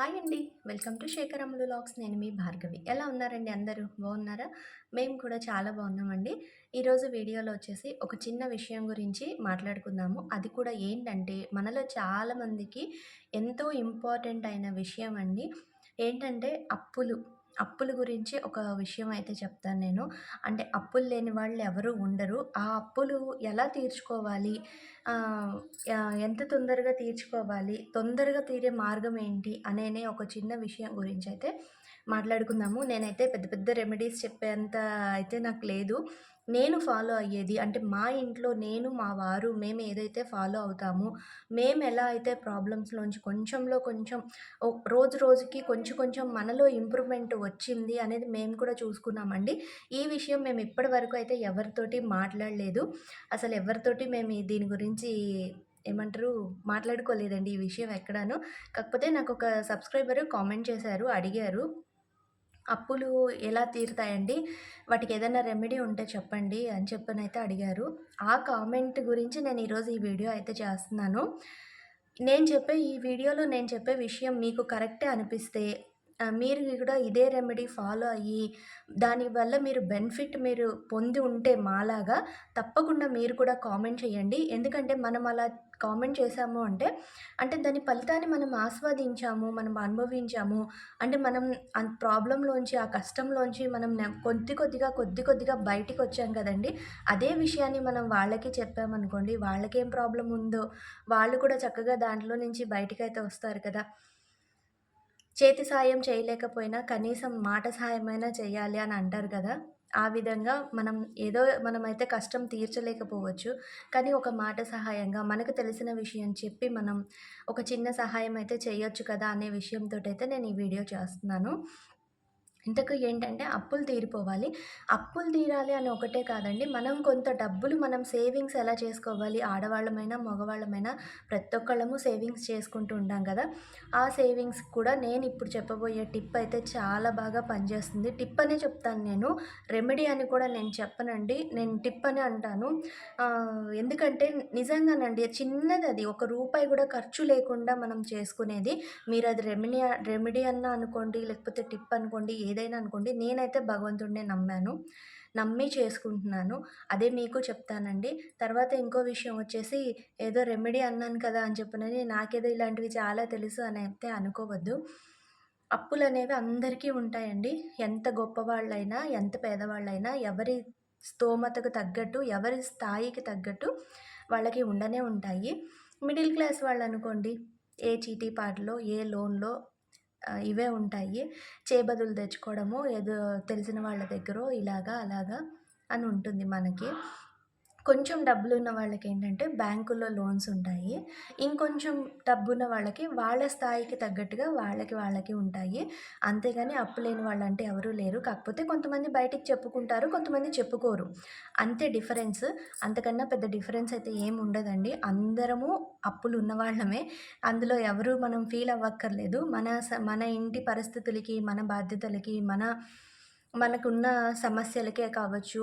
Hi అండి. Welcome to Shekhar లాక్స్. నేను మీ భార్గవి. ఎలా ఉన్నారండి అందరూ? బాగున్నారా? మేము కూడా చాలా బాగున్నామండి. ఈరోజు వీడియోలో వచ్చేసి ఒక చిన్న విషయం గురించి మాట్లాడుకుందాము. అది కూడా ఏంటంటే మనలో చాలామందికి ఎంతో ఇంపార్టెంట్ అయిన విషయం అండి. ఏంటంటే అప్పులు. అప్పుల గురించి ఒక విషయం అయితే చెప్తాను నేను అంటే అప్పులు లేని వాళ్ళు ఎవరు ఉండరు ఆ అప్పులు ఎలా తీర్చుకోవాలి ఎంత తొందరగా తీర్చుకోవాలి? తొందరగా తీరే మార్గం ఏంటి? అనేనే ఒక చిన్న విషయం గురించి అయితే మాట్లాడుకుందాము. నేనైతే పెద్ద పెద్ద రెమెడీస్ చెప్పేంత అయితే నాకు లేదు. నేను ఫాలో అయ్యేది అంటే మా ఇంట్లో నేను, మా వారు మేము ఏదైతే ఫాలో అవుతామో, మేము ఎలా అయితే ప్రాబ్లమ్స్‌లోంచి కొంచెంలో కొంచెం ఓ రోజు రోజుకి కొంచెం కొంచెం మనలో ఇంప్రూవ్‌మెంట్ వచ్చింది అనేది మేము కూడా చూసుకున్నామండి. ఈ విషయం మేము ఇప్పటి వరకు అయితే ఎవరితోటి మాట్లాడలేదు. అసలు ఎవరితోటి మేము దీని గురించి ఏమంటారు మాట్లాడుకోలేదండి ఈ విషయం ఎక్కడాను. కాకపోతే నాకు ఒక సబ్‌స్క్రైబర్ కామెంట్ చేశారు, అడిగారు. అప్పులు ఎలా తీరుతాయండి? వాటికి ఏదైనా రెమెడీ ఉంటే చెప్పండి అని చెప్పనైతే అడిగారు. ఆ కామెంట్ గురించి నేను ఈరోజు ఈ వీడియో అయితే చేస్తున్నాను. నేను చెప్పే ఈ వీడియోలో నేను చెప్పే విషయం మీకు కరెక్టే అనిపిస్తే మీరు కూడా ఇదే రెమెడీ ఫాలో అయ్యి దానివల్ల మీరు బెనిఫిట్ మీరు పొంది ఉంటే మాలాగా తప్పకుండా మీరు కూడా కామెంట్ చేయండి. ఎందుకంటే మనం అలా కామెంట్ చేశాము అంటే, అంటే దాని ఫలితాన్ని మనం ఆస్వాదించాము, మనం అనుభవించాము. అంటే మనం ఆ ప్రాబ్లంలోంచి ఆ కష్టంలోంచి మనం నె కొద్ది కొద్దిగా, కొద్ది కొద్దిగా బయటికి వచ్చాం కదండీ! అదే విషయాన్ని మనం వాళ్ళకి చెప్పామనుకోండి, వాళ్ళకేం ప్రాబ్లం ఉందో వాళ్ళు కూడా చక్కగా దాంట్లో నుంచి బయటికైతే వస్తారు కదా! చేతి సాయం చేయలేకపోయినా కనీసం మాట సాయమైనా చేయాలి అని అంటారు కదా! ఆ విధంగా మనం ఏదో మనమైతే కష్టం తీర్చలేకపోవచ్చు. కానీ ఒక మాట సహాయంగా మనకు తెలిసిన విషయం చెప్పి మనం ఒక చిన్న సహాయం అయితే చేయొచ్చు కదా! అనే విషయంతోటైతే నేను ఈ వీడియో చేస్తున్నాను. ఇంతకు ఏంటంటే అప్పులు తీరిపోవాలి. అప్పులు తీరాలి అని ఒకటే కాదండి. మనం కొంత డబ్బులు మనం సేవింగ్స్ ఎలా చేసుకోవాలి? ఆడవాళ్ళమైనా, మగవాళ్ళమైనా ప్రతి ఒక్కళ్ళము సేవింగ్స్ చేసుకుంటూ ఉంటాం కదా! ఆ సేవింగ్స్ కూడా నేను ఇప్పుడు చెప్పబోయే టిప్ అయితే చాలా బాగా పనిచేస్తుంది. టిప్ అనే చెప్తాను నేను. రెమెడీ అని కూడా నేను చెప్పనండి. నేను టిప్ అని అంటాను. ఎందుకంటే నిజంగానండి చిన్నది అది ఒక రూపాయి కూడా ఖర్చు లేకుండా మనం చేసుకునేది. మీరు అది రెమెడీ అన్నా అనుకోండి, లేకపోతే టిప్ అనుకోండి, ఏదైనా అనుకోండి. నేనైతే భగవంతుడినే నమ్మాను. నమ్మి చేసుకుంటున్నాను. అదే మీకు చెప్తానండి. తర్వాత ఇంకో విషయం వచ్చేసి ఏదో రెమెడీ అన్నాను కదా! అని చెప్పినని నాకేదో ఇలాంటివి చాలా తెలుసు అని అయితే అనుకోవద్దు. అప్పులు అనేవి అందరికీ ఉంటాయండి. ఎంత గొప్పవాళ్ళైనా, ఎంత పేదవాళ్ళైనా, ఎవరి స్తోమతకు తగ్గట్టు, ఎవరి స్థాయికి తగ్గట్టు వాళ్ళకి ఉండనే ఉంటాయి. మిడిల్ క్లాస్ వాళ్ళు అనుకోండి ఏ చీటీ పాటలో, ఏ లోన్‌లో ఇవే ఉంటాయి. చేబదులు తెచ్చుకోవడము ఏదో తెలిసిన వాళ్ళ దగ్గర ఇలాగా, అలాగా అని ఉంటుంది మనకి. కొంచెం డబ్బులు ఉన్న వాళ్ళకి ఏంటంటే బ్యాంకుల్లో లోన్స్ ఉంటాయి. ఇంకొంచెం డబ్బున్న వాళ్ళకి వాళ్ళ స్థాయికి తగ్గట్టుగా వాళ్ళకి, వాళ్ళకి ఉంటాయి. అంతేగాని అప్పు లేని వాళ్ళంటే ఎవరూ లేరు. కాకపోతే కొంతమంది బయటికి చెప్పుకుంటారు. కొంతమంది చెప్పుకోరు. అంతే డిఫరెన్స్. అంతకన్నా పెద్ద డిఫరెన్స్ అయితే ఏమి ఉండదండి. అందరము అప్పులు ఉన్నవాళ్ళమే. అందులో ఎవరు మనం ఫీల్ అవ్వక్కర్లేదు. మన స మన ఇంటి పరిస్థితులకి, మన బాధ్యతలకి, మన మనకున్న సమస్యలకే కావచ్చు,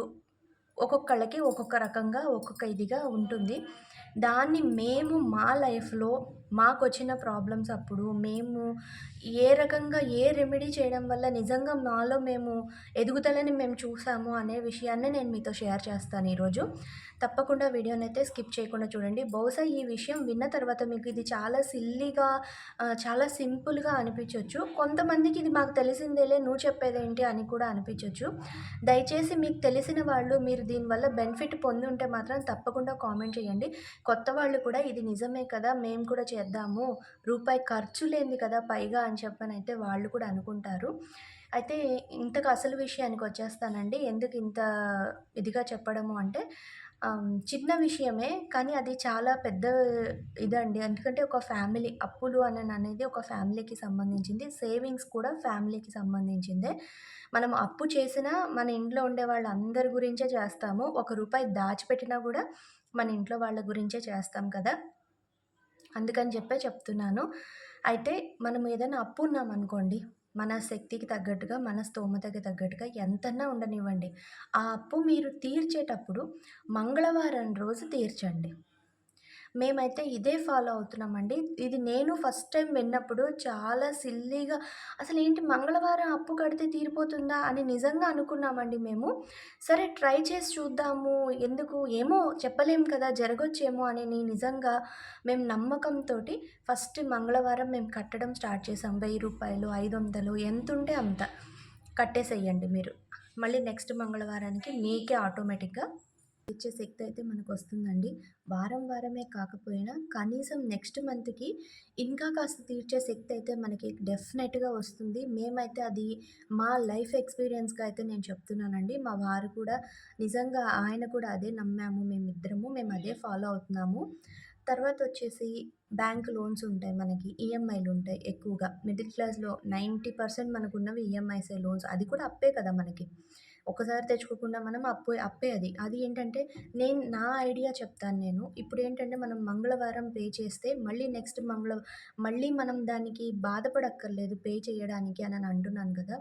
ఒక్కొక్కళ్ళకి ఒక్కొక్క రకంగా, ఒక్కొక్క ఇదిగా ఉంటుంది. దాన్ని మేము మా లైఫ్‌లో మాకు వచ్చిన ప్రాబ్లమ్స్ అప్పుడు మేము ఏ రకంగా ఏ రెమెడీ చేయడం వల్ల నిజంగా మాలో మేము ఎదుగుదలని మేము చూసాము అనే విషయాన్ని నేను మీతో షేర్ చేస్తాను ఈరోజు. తప్పకుండా వీడియోనైతే స్కిప్ చేయకుండా చూడండి. బహుశా ఈ విషయం విన్న తర్వాత మీకు ఇది చాలా సిల్లీగా చాలా సింపుల్‌గా అనిపించొచ్చు. కొంతమందికి ఇది మాకు తెలిసిందేలే నువ్వు చెప్పేదేంటి అని కూడా అనిపించవచ్చు దయచేసి మీకు తెలిసిన వాళ్ళు మీరు దీనివల్ల బెనిఫిట్ పొంది ఉంటే మాత్రం తప్పకుండా కామెంట్ చేయండి. కొత్త వాళ్ళు కూడా ఇది నిజమే కదా! మేము కూడా చేద్దాము. రూపాయి ఖర్చు లేనిది కదా పైగా అని చెప్పనైతే వాళ్ళు కూడా అనుకుంటారు. అయితే ఇంతకు అసలు విషయానికి వచ్చేస్తానండి. ఎందుకు ఇంత ఇదిగా చెప్పడము అంటే చిన్న విషయమే కానీ అది చాలా పెద్ద ఇదండి. ఎందుకంటే ఒక ఫ్యామిలీ అప్పులు అననేది ఒక ఫ్యామిలీకి సంబంధించింది. సేవింగ్స్ కూడా ఫ్యామిలీకి సంబంధించిందే. మనం అప్పు చేసినా మన ఇంట్లో ఉండే వాళ్ళందరి గురించే చేస్తాము. ఒక రూపాయి దాచిపెట్టినా కూడా మన ఇంట్లో వాళ్ళ గురించే చేస్తాం కదా! అందుకని చెప్పే చెప్తున్నాను. అయితే మనం ఏదైనా అప్పు ఉన్నామనుకోండి, మన శక్తికి తగ్గట్టుగా, మన స్తోమతకి తగ్గట్టుగా ఎంతన్నా ఉండనివ్వండి. ఆ అప్పు మీరు తీర్చేటప్పుడు మంగళవారం రోజు తీర్చండి. మేమైతే ఇదే ఫాలో అవుతున్నామండి. ఇది నేను ఫస్ట్ టైం విన్నప్పుడు చాలా సిల్లీగా అసలు ఏంటి మంగళవారం అప్పు కడితే తీరిపోతుందా అని నిజంగా అనుకున్నామండి మేము. సరే ట్రై చేసి చూద్దాము. ఎందుకు ఏమో చెప్పలేం కదా! జరగొచ్చేమో అని నిజంగా మేము నమ్మకంతోటి ఫస్ట్ మంగళవారం మేము కట్టడం స్టార్ట్ చేసాం. రూ. 1000, 500 ఎంతుంటే అంత కట్టేసేయండి మీరు. మళ్ళీ నెక్స్ట్ మంగళవారానికి మీకే ఆటోమేటిక్‌గా ఇచ్చే శక్తి అయితే మనకు వస్తుందండి వారం వారమే కాకపోయినా కనీసం నెక్స్ట్ మంత్‌కి ఇంకా కాస్త తీర్చే శక్తి అయితే మనకి డెఫినెట్‌గా వస్తుంది. మేమైతే అది మా లైఫ్ ఎక్స్‌పీరియన్స్‌గా అయితే నేను చెప్తున్నానండి. మా వారు కూడా నిజంగా ఆయన కూడా అదే నమ్మాము మేమిద్దరము. మేము అదే ఫాలో అవుతున్నాము. తర్వాత వచ్చేసి బ్యాంక్ లోన్స్ ఉంటాయి మనకి. ఈఎంఐలు ఉంటాయి ఎక్కువగా. మిడిల్ క్లాస్‌లో 90% మనకున్నవి ఈఎంఐసే లోన్స్. అది కూడా అప్పే కదా మనకి. ఒకసారి తెచ్చుకోకుండా మనం అప్పు అప్పే అది. అది ఏంటంటే నేను నా ఐడియా చెప్తాను నేను. ఇప్పుడు ఏంటంటే మనం మంగళవారం పే చేస్తే మళ్ళీ నెక్స్ట్ మంగళ మళ్ళీ మనం దానికి బాధపడక్కర్లేదు పే చేయడానికి అని అంటున్నాను కదా!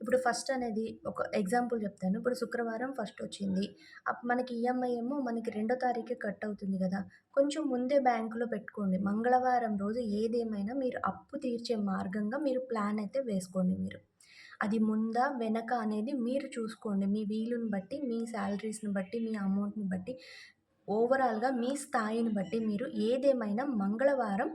ఇప్పుడు ఫస్ట్ అనేది ఒక ఎగ్జాంపుల్ చెప్తాను. ఇప్పుడు శుక్రవారం ఫస్ట్ వచ్చింది. అప్ మనకి ఈఎంఐ ఏమో మనకి రెండో తారీఖే కట్ అవుతుంది కదా! కొంచెం ముందే బ్యాంకులో పెట్టుకోండి. మంగళవారం రోజు ఏదేమైనా మీరు అప్పు తీర్చే మార్గంగా మీరు ప్లాన్ అయితే వేసుకోండి మీరు. అది ముందా, వెనక అనేది మీరు చూసుకోండి. మీ వీలుని బట్టి, మీ శాలరీస్‌ని బట్టి, మీ అమౌంట్‌ని బట్టి, ఓవరాల్‌గా మీ స్థాయిని బట్టి మీరు ఏదేమైనా మంగళవారం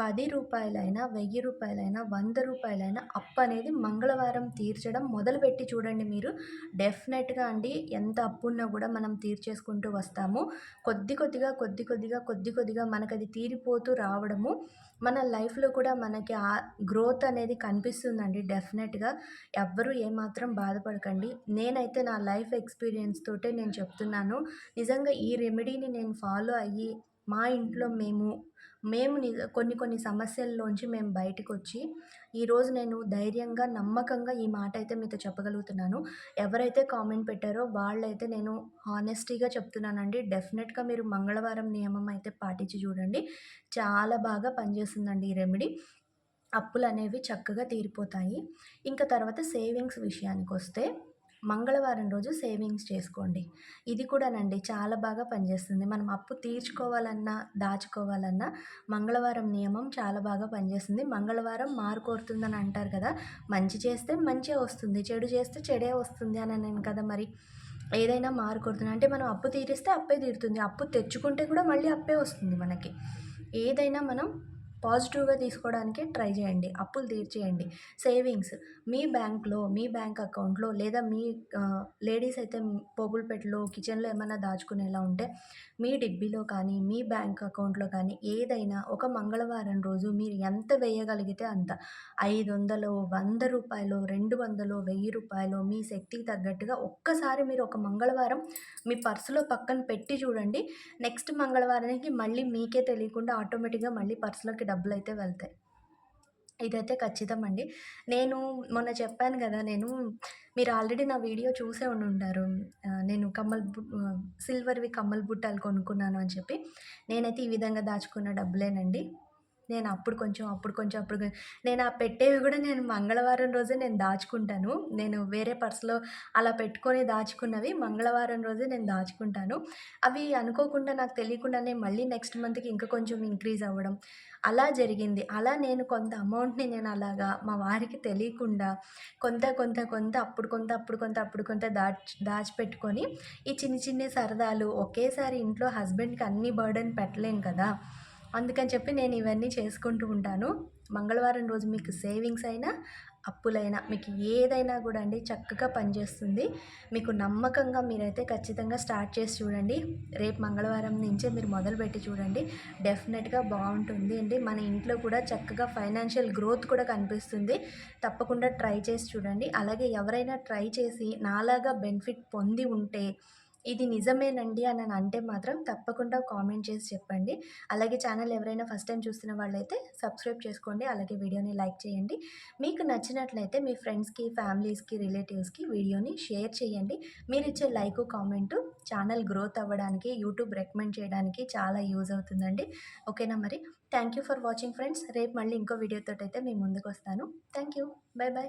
పది రూపాయలైనా, వెయ్యి రూపాయలైనా, వంద రూపాయలైనా అప్పనేది మంగళవారం తీర్చడం మొదలుపెట్టి చూడండి మీరు. డెఫినెట్‌గా అండి ఎంత అప్పున్నా కూడా మనం తీర్చేసుకుంటూ వస్తాము. కొద్ది కొద్దిగా, కొద్ది కొద్దిగా, కొద్ది కొద్దిగా మనకది తీరిపోతూ రావడము మన లైఫ్‌లో కూడా మనకి ఆ గ్రోత్ అనేది కనిపిస్తుందండి డెఫినెట్‌గా. ఎవ్వరూ ఏమాత్రం బాధపడకండి. నేనైతే నా లైఫ్ ఎక్స్‌పీరియన్స్ తోటే నేను చెప్తున్నాను. నిజంగా ఈ రెమెడీని నేను ఫాలో అయ్యి మా ఇంట్లో మేము మేము నిజ కొన్ని కొన్ని సమస్యల్లోంచి మేము బయటకొచ్చి ఈరోజు నేను ధైర్యంగా, నమ్మకంగా ఈ మాట అయితే మీతో చెప్పగలుగుతున్నాను. ఎవరైతే కామెంట్ పెట్టారో వాళ్ళైతే నేను హానెస్టీగా చెప్తున్నానండి. డెఫినెట్‌గా మీరు మంగళవారం నియమం అయితే పాటించి చూడండి. చాలా బాగా పనిచేస్తుందండి ఈ రెమెడీ. అప్పులు అనేవి చక్కగా తీరిపోతాయి. ఇంకా తర్వాత సేవింగ్స్ విషయానికి వస్తే మంగళవారం రోజు సేవింగ్స్ చేసుకోండి. ఇది కూడానండి చాలా బాగా పనిచేస్తుంది. మనం అప్పు తీర్చుకోవాలన్నా, దాచుకోవాలన్నా మంగళవారం నియమం చాలా బాగా పనిచేస్తుంది. మంగళవారం మారు కోరుతుందని అంటారు కదా! మంచి చేస్తే మంచే వస్తుంది. చెడు చేస్తే చెడే వస్తుంది అని అన్నాను కదా మరి. ఏదైనా మారు కొడుతుంది అంటే మనం అప్పు తీరిస్తే అప్పే తీరుతుంది. అప్పు తెచ్చుకుంటే కూడా మళ్ళీ అప్పే వస్తుంది మనకి. ఏదైనా మనం పాజిటివ్‌గా తీసుకోవడానికి ట్రై చేయండి. అప్పులు తీర్చేయండి. సేవింగ్స్ మీ బ్యాంక్‌లో, మీ బ్యాంక్ అకౌంట్‌లో లేదా మీ లేడీస్ అయితే పోపులపెట్టలో కిచెన్‌లో ఏమైనా దాచుకునేలా ఉంటే మీ డిబ్బీలో కానీ, మీ బ్యాంక్ అకౌంట్‌లో కానీ ఏదైనా ఒక మంగళవారం రోజు మీరు ఎంత వేయగలిగితే అంత. ఐదు వందలు వంద రూపాయలు రెండు వందలు వెయ్యి రూపాయలు మీ శక్తికి తగ్గట్టుగా ఒక్కసారి మీరు ఒక మంగళవారం మీ పర్సులో పక్కన పెట్టి చూడండి. నెక్స్ట్ మంగళవారానికి మళ్ళీ మీకే తెలియకుండా ఆటోమేటిక్‌గా మళ్ళీ పర్స్‌లోకి డబ్బులు అయితే వెళ్తాయి. ఇదైతే ఖచ్చితం అండి నేను మొన్న చెప్పాను కదా నేను మీరు ఆల్రెడీ నా వీడియో చూసే ఉండి ఉంటారు నేను కమ్మల్ బు సిల్వర్‌వి కమ్మల్ బుట్టాలు కొనుక్కున్నాను అని చెప్పి. నేనైతే ఈ విధంగా దాచుకున్న డబ్బులేనండి. నేను అప్పుడు కొంచెం, అప్పుడు కొంచెం, అప్పుడు నేను ఆ పెట్టేవి కూడా నేను మంగళవారం రోజే నేను దాచుకుంటాను. నేను వేరే పర్స్‌లో అలా పెట్టుకొని దాచుకున్నవి మంగళవారం రోజే నేను దాచుకుంటాను. అవి అనుకోకుండా నాకు తెలియకుండానే మళ్ళీ నెక్స్ట్ మంత్‌కి ఇంకా కొంచెం ఇంక్రీజ్ అవ్వడం అలా జరిగింది. అలా నేను కొంత అమౌంట్‌ని నేను అలాగా మా వారికి తెలియకుండా కొంత, కొంత, కొంత అప్పుడు కొంత, అప్పుడు కొంత, అప్పుడు కొంత దాచి దాచిపెట్టుకొని ఈ చిన్ని చిన్ని సరదాలు ఒకేసారి ఇంట్లో హస్బెండ్‌కి అన్ని బర్డన్ పెట్టలేం కదా! అందుకని చెప్పి నేను ఇవన్నీ చేసుకుంటూ ఉంటాను. మంగళవారం రోజు మీకు సేవింగ్స్ అయినా, అప్పులైనా మీకు ఏదైనా కూడా అండి చక్కగా పనిచేస్తుంది. మీకు నమ్మకంగా మీరైతే ఖచ్చితంగా స్టార్ట్ చేసి చూడండి. రేపు మంగళవారం నుంచే మీరు మొదలుపెట్టి చూడండి. డెఫినెట్‌గా బాగుంటుంది అండి. మన ఇంట్లో కూడా చక్కగా ఫైనాన్షియల్ గ్రోత్ కూడా కనిపిస్తుంది. తప్పకుండా ట్రై చేసి చూడండి. అలాగే ఎవరైనా ట్రై చేసి నాలాగా బెనిఫిట్ పొంది ఉంటే ఇది నిజమేనండి అని అంటే మాత్రం తప్పకుండా కామెంట్ చేసి చెప్పండి. అలాగే ఛానల్ ఎవరైనా ఫస్ట్ టైం చూస్తున్న వాళ్ళైతే సబ్స్క్రైబ్ చేసుకోండి. అలాగే వీడియోని లైక్ చేయండి. మీకు నచ్చినట్లయితే మీ ఫ్రెండ్స్‌కి, ఫ్యామిలీస్‌కి, రిలేటివ్స్‌కి వీడియోని షేర్ చేయండి. మీరిచ్చే లైకు, కామెంటు ఛానల్ గ్రోత్ అవ్వడానికి, యూట్యూబ్ రికమెండ్ చేయడానికి చాలా యూజ్ అవుతుందండి. ఓకేనా మరి. Thank you for watching friends. రేపు మళ్ళీ ఇంకో వీడియోతో అయితే మీ ముందుకొస్తాను. Thank you. Bye bye.